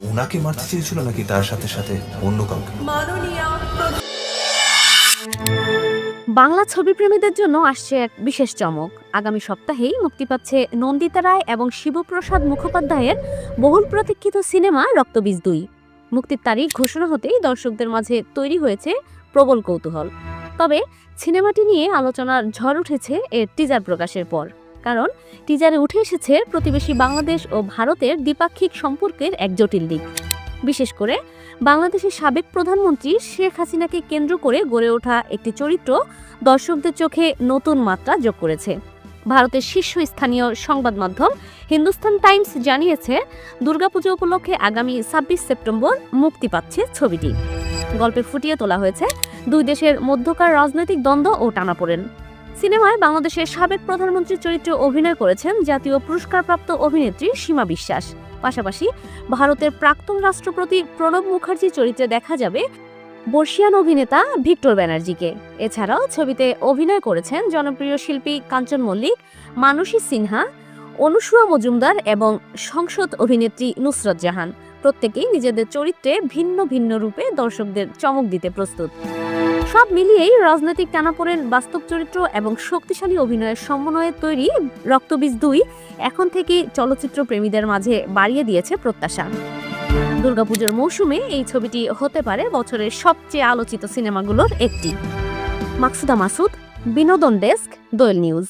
ওনাকে মারতে চেয়েছিল নাকি তার সাথে সাথে অন্য কাউকে? বাংলা ছবি প্রেমীদের জন্য আসছে এক বিশেষ চমক। আগামী সপ্তাহেই মুক্তি পাচ্ছে নন্দিতা রায় এবং শিবপ্রসাদ মুখোপাধ্যায়ের বহুল প্রতীক্ষিত সিনেমা রক্তবীজ দুই। মুক্তির তারিখ ঘোষণা হতেই দর্শকদের মাঝে তৈরি হয়েছে প্রবল কৌতূহল। তবে সিনেমাটি নিয়ে আলোচনার ঝড় উঠেছে এর টিজার প্রকাশের পর। কারণ টিজারে উঠে এসেছে প্রতিবেশী বাংলাদেশ ও ভারতের দ্বিপাক্ষিক সম্পর্কের এক জটিল দিক। বিশেষ করে বাংলাদেশের সাবেক প্রধানমন্ত্রী শেখ হাসিনাকে কেন্দ্র করে গড়ে ওঠা একটি চরিত্র দর্শকদের চোখে নতুন মাত্রা যোগ করেছে। ভারতের শীর্ষস্থানীয় সংবাদ মাধ্যম হিন্দুস্তান টাইমস জানিয়েছে, দুর্গাপুজো উপলক্ষে আগামী ছাব্বিশ সেপ্টেম্বর মুক্তি পাচ্ছে ছবিটি। গল্পে ফুটিয়ে তোলা হয়েছে, দুই দেশের মধ্যকার রাজনৈতিক দ্বন্দ্ব ও টানাপোড়েন। সিনেমায় বাংলাদেশের সাবেক প্রধানমন্ত্রীর চরিত্রে অভিনয় করেছেন জাতীয় পুরস্কারপ্রাপ্ত অভিনেত্রী সীমা বিশ্বাস। পাশাপাশি ভারতের প্রাক্তন রাষ্ট্রপতি প্রণব মুখার্জি চরিত্রে দেখা যাবে বর্ষিয়ান অভিনেতা ভিক্টর ব্যানার্জিকে। এছাড়াও ছবিতে অভিনয় করেছেন জনপ্রিয় শিল্পী কাঞ্চন মল্লিক, মানসী সিনহা, অনুসুয়া মজুমদার এবং সংসদ অভিনেত্রী নুসরত জাহান। প্রত্যেকেই নিজেদের চরিত্রে ভিন্ন ভিন্ন রূপে দর্শকদের চমক দিতে প্রস্তুত। সব মিলিয়েই রাজনৈতিক টানাপোড়েন, বাস্তব চরিত্র এবং শক্তিশালী অভিনয়ের সমন্বয়ে তৈরি রক্তবীজ দুই এখন থেকে চলচ্চিত্র প্রেমীদের মাঝে বাড়িয়ে দিয়েছে প্রত্যাশা। দুর্গাপুজোর মৌসুমে এই ছবিটি হতে পারে বছরের সবচেয়ে আলোচিত সিনেমাগুলোর একটি। মাকসুদা মাসুদ, বিনোদন ডেস্ক, দোয়েল নিউজ।